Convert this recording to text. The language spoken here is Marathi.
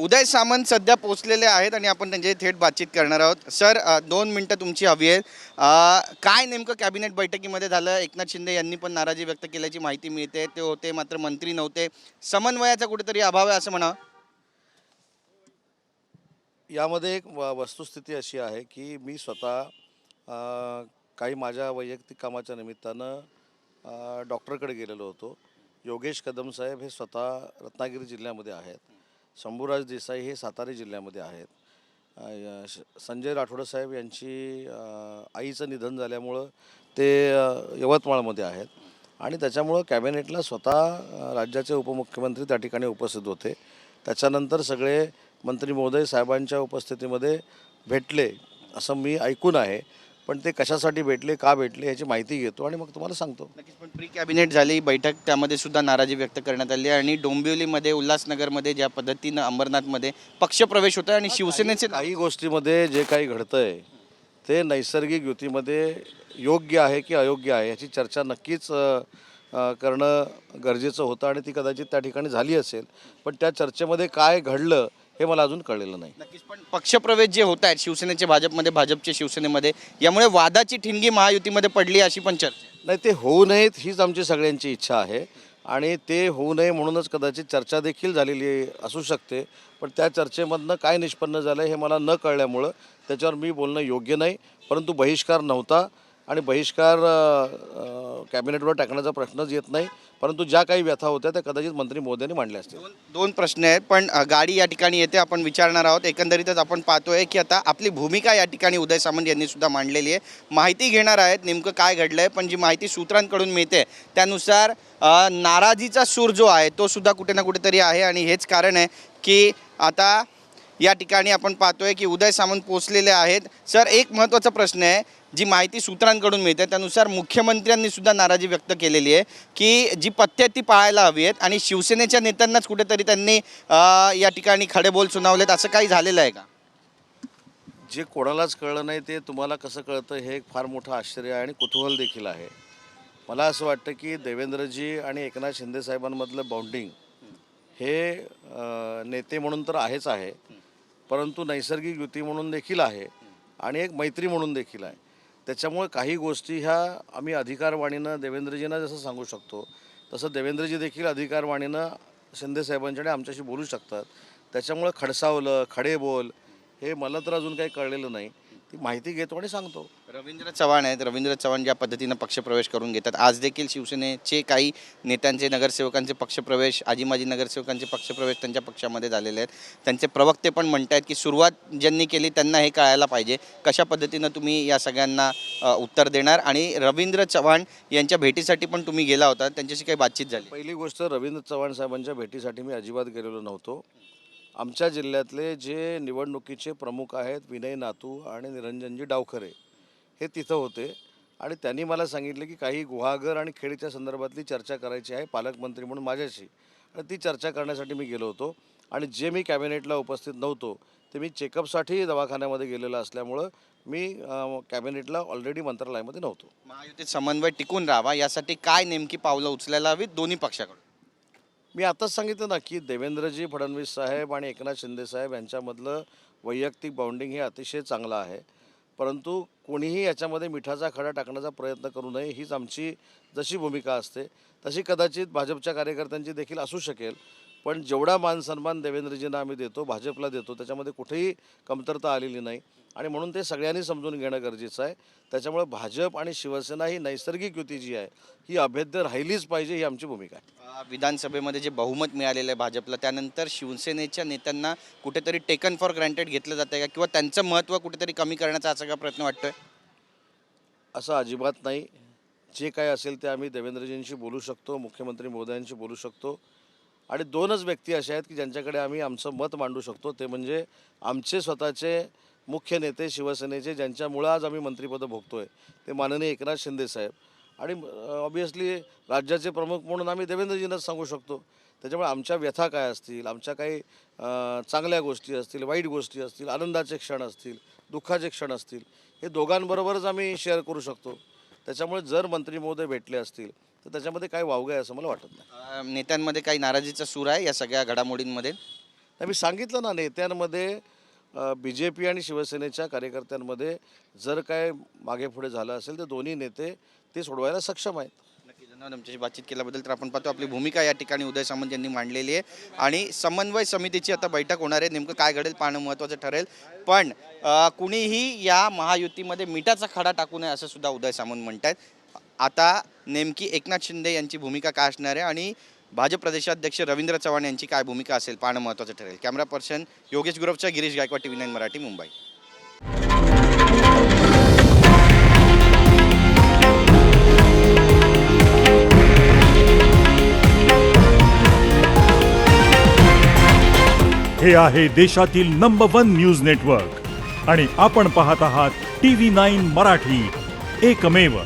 उदय सामंत सध्या पोचलेले आहेत आणि आपण त्यांच्याशी थेट बातचीत करणार आहोत. सर दोन मिनटं तुमची हवी आहेत. काय नेमकं कॅबिनेट बैठकीमध्ये झालं? एकनाथ शिंदे यांनी पण नाराजी व्यक्त केल्याची माहिती मिळते. ते होते मात्र मंत्री नव्हते. समन्वयाचा कुठेतरी अभाव आहे असं म्हणा यामध्ये एक व- वस्तुस्थिती अशी आहे की मी स्वतः काही माझ्या वैयक्तिक कामाच्या निमित्तानं डॉक्टरकडे गेलेलो होतो. योगेश कदम साहेब हे स्वतः रत्नागिरी जिल्ह्यामध्ये आहेत. शंभूराज देसाई हे सातारा जिल्ह्यामध्ये आहेत. श- संजय राठोड साहेब यांची आईचं निधन झाल्यामुळं ते यवतमाळमध्ये आहेत. आणि त्याच्यामुळं कॅबिनेटला स्वतः राज्याचे उपमुख्यमंत्री त्या ठिकाणी उपस्थित होते. त्याच्यानंतर सगळे मंत्री महोदय साहेबांच्या उपस्थितीमध्ये भेटले असं मी ऐकून आहे. पण ते कशासाठी भेटले का भेटले ह्याची माहिती घेतो आणि मग तुम्हाला सांगतो. नक्कीच पण प्री कॅबिनेट झाली बैठक त्यामध्ये सुद्धा नाराजी व्यक्त करण्यात आली आणि डोंबिवलीमध्ये उल्हासनगरमध्ये ज्या पद्धतीनं अंबरनाथमध्ये पक्षप्रवेश होता आणि शिवसेनेचे काही गोष्टीमध्ये जे काही घडतंय ते नैसर्गिक युतीमध्ये योग्य आहे की अयोग्य आहे याची चर्चा नक्कीच करणं गरजेचं होतं आणि ती कदाचित त्या ठिकाणी झाली असेल. पण त्या चर्चेमध्ये काय घडलं हे मला अजून कळलेलं नाही. नक्कीच पण पक्षप्रवेश जे होत आहेत शिवसेनेचे भाजपमध्ये भाजपचे शिवसेनेमध्ये यामुळे वादाची ठिणगी महायुतीमध्ये पडली अशी पण चर्चा आहे. नाही ते होऊ नयेत हीच आमची सगळ्यांची इच्छा आहे आणि ते होऊ नये म्हणूनच कदाचित चर्चा देखील झालेली असू शकते. पण त्या चर्चेमधनं काय निष्पन्न झालं हे मला न कळल्यामुळं त्याच्यावर मी बोलणं योग्य नाही. परंतु बहिष्कार नव्हता आणि बहिष्कार अ, अ, कॅबिनेटवर टाकण्याचा प्रश्नच येत नाही. परंतु ज्या काही व्यथा होत्या त्या कदाचित मंत्री मोदयांनी मांडल्या असतील. दोन प्रश्न आहेत पण गाडी या ठिकाणी येते आपण विचारणार आहोत. एकंदरीतच आपण पाहतोय की आता आपली भूमिका या ठिकाणी उदय सामंत यांनी सुद्धा मांडलेली आहे. माहिती घेणार आहेत नेमकं काय घडलंय पण जी माहिती सूत्रांकडून मिळते त्यानुसार नाराजीचा सूर जो आहे तो सुद्धा कुठे ना कुठेतरी आहे. आणि हेच कारण आहे की आता या ठिकाणी आपण पाहतोय की उदय सामंत पोचलेले आहेत. सर एक महत्त्वाचा प्रश्न आहे जी माहिती सूत्रांकडून मिळते त्यानुसार मुख्यमंत्र्यांनी सुद्धा नाराजी व्यक्त केलेली आहे की जी पथ्य ती पाळायला हवी आहेत आणि शिवसेनेच्या नेत्यांनाच कुठेतरी त्यांनी या ठिकाणी खडेबोल सुनावलेत असं काही झालेलं आहे का? जे कोणालाच कळलं नाही ते तुम्हाला कसं कळतं हे एक फार मोठं आश्चर्य आहे आणि कुतूहल देखील आहे. मला असं वाटतं की देवेंद्रजी आणि एकनाथ शिंदे साहेबांमधलं बॉन्डिंग हे नेते म्हणून तर आहेच आहे. परंतु नैसर्गिक युती म्हणून देखील आहे आणि एक मैत्री म्हणून देखील आहे. त्याच्यामुळे काही गोष्टी ह्या आम्ही अधिकारवाणीनं देवेंद्रजींना जसं सांगू शकतो तसं देवेंद्रजी देखील अधिकारवाणीनं शिंदेसाहेबांच्याकडे आमच्याशी बोलू शकतात. त्याच्यामुळे खडसावलं खडेबोल हे मला तर अजून काही कळलेलं नाही. ती माहिती घेतो आणि सांगतो. रवींद्र चव्हाण आहेत. रवींद्र चव्हाण ज्या पद्धतीनं पक्षप्रवेश करून घेतात. आज देखील शिवसेनेचे काही नेत्यांचे नगरसेवकांचे पक्षप्रवेश आजी माजी नगरसेवकांचे पक्षप्रवेश त्यांच्या पक्षामध्ये झालेले आहेत. त्यांचे प्रवक्ते पण म्हणत आहेत की सुरुवात ज्यांनी केली त्यांना हे कळायला पाहिजे. कशा पद्धतीनं तुम्ही या सगळ्यांना उत्तर देणार? आणि रवींद्र चव्हाण यांच्या भेटीसाठी पण तुम्ही गेला होता. त्यांच्याशी काही बातचीत झाली. पहिली गोष्ट रवींद्र चव्हाण साहेबांच्या भेटीसाठी मी अजिबात गेलेलो नव्हतो. आमच्या जिल्ह्यातले जे निवडणुकीचे प्रमुख आहेत विनय नातू आणि निरंजनजी डावखरे हे तिथं होते. आणि त्यांनी मला सांगितले की काही गुहागर आणि खेळीच्या संदर्भातली चर्चा करायची आहे पालकमंत्री म्हणून माझ्याशी. आणि ती चर्चा करण्यासाठी मी गेलो होतो. आणि जे मी कॅबिनेटला उपस्थित नव्हतो ते मी चेकअपसाठी दवाखान्यामध्ये गेलेलं असल्यामुळं मी कॅबिनेटला ऑलरेडी मंत्रालयामध्ये नव्हतो. महायुतीत समन्वय टिकून राहावा यासाठी काय नेमकी पावलं उचलायला हवीत? दोन्ही पक्षाकडून. मी आताच सांगितलं ना की देवेंद्रजी फडणवीस साहेब आणि एकनाथ शिंदे साहेब यांच्यामधलं वैयक्तिक बाउंडिंग हे अतिशय चांगलं आहे. परंतु कोणीही याच्यामध्ये मिठाचा खडा टाकण्याचा प्रयत्न करू नये हीच आमची जशी भूमिका असते तशी कदाचित भाजपच्या कार्यकर्त्यांची देखील असू शकेल. पण जेवढा मान सन्मान देवेंद्रजींना आम्ही देतो भाजपला देतो त्याच्यामध्ये कुठेही कमतरता आलेली नाही. आणि म्हणून ते सगळ्यांनी समजून घेणं गरजेचं आहे. त्याच्यामुळे भाजप आणि शिवसेना ही नैसर्गिक युती जी आहे ही अभेद्य राहिलीच पाहिजे ही आमची भूमिका आहे. विधानसभेमध्ये जे बहुमत मिळालेलं आहे भाजपला त्यानंतर शिवसेनेच्या नेत्यांना कुठेतरी टेकन फॉर ग्रँटेड घेतलं जातं का? किंवा त्यांचं महत्त्व कुठेतरी कमी करण्याचा असा का प्रयत्न वाटतोय? असं अजिबात नाही. जे काय असेल ते आम्ही देवेंद्रजींशी बोलू शकतो मुख्यमंत्री मोदयांशी बोलू शकतो. आणि दोनच व्यक्ती अशा आहेत की ज्यांच्याकडे आम्ही आमचं मत मांडू शकतो. ते म्हणजे आमचे स्वतःचे मुख्य नेते शिवसेनेचे ज्यांच्यामुळं आज आम्ही मंत्रिपदं भोगतोय ते माननीय एकनाथ शिंदे साहेब. आणि ऑब्वियसली राज्याचे प्रमुख म्हणून आम्ही देवेंद्रजींनाच सांगू शकतो. त्याच्यामुळे आमच्या व्यथा काय असतील आमच्या काही चांगल्या गोष्टी असतील वाईट गोष्टी असतील आनंदाचे क्षण असतील दुःखाचे क्षण असतील हे दोघांबरोबरच आम्ही शेअर करू शकतो. त्याच्यामुळे जर मंत्री महोदय भेटले असतील तर त्याच्यामध्ये काय वावगं आहे असं मला वाटत नाही. नेत्यांमध्ये काही नाराजीचा सूर आहे या सगळ्या घडामोडींमध्ये? मी सांगितलं ना नेत्यांमध्ये बी जे पी आणि शिवसेनेच्या कार्यकर्त्यांमध्ये जर काय मागे पुढे झालं असेल तर दोन्ही नेते ते सोडवायला सक्षम आहेत. नक्कीच आमच्याशी बातचीत केल्याबद्दल तर आपण पाहतो आपली भूमिका या ठिकाणी उदय सामंत यांनी मांडलेली आहे. आणि समन्वय समितीची आता बैठक होणार आहे. नेमकं काय घडेल पाहणं महत्त्वाचं ठरेल. पण कुणीही या महायुतीमध्ये मिठाचा खडा टाकू नये असं सुद्धा उदय सामंत आहेत आता नेमकी एकनाथ शिंदे यांची भूमिका काय असणार आहे? आणि भाजप प्रदेशाध्यक्ष रवींद्र चव्हाण यांची काय भूमिका असेल पाहणं महत्त्वाचं ठरेल. Camera person Yogesh गुरवच्या Girish Gaikwad T V nine Marathi Mumbai. हे आहे देशातील नंबर वन न्यूज नेटवर्क आणि आपण पाहत आहात टी व्ही नाईन मराठी. एकमेव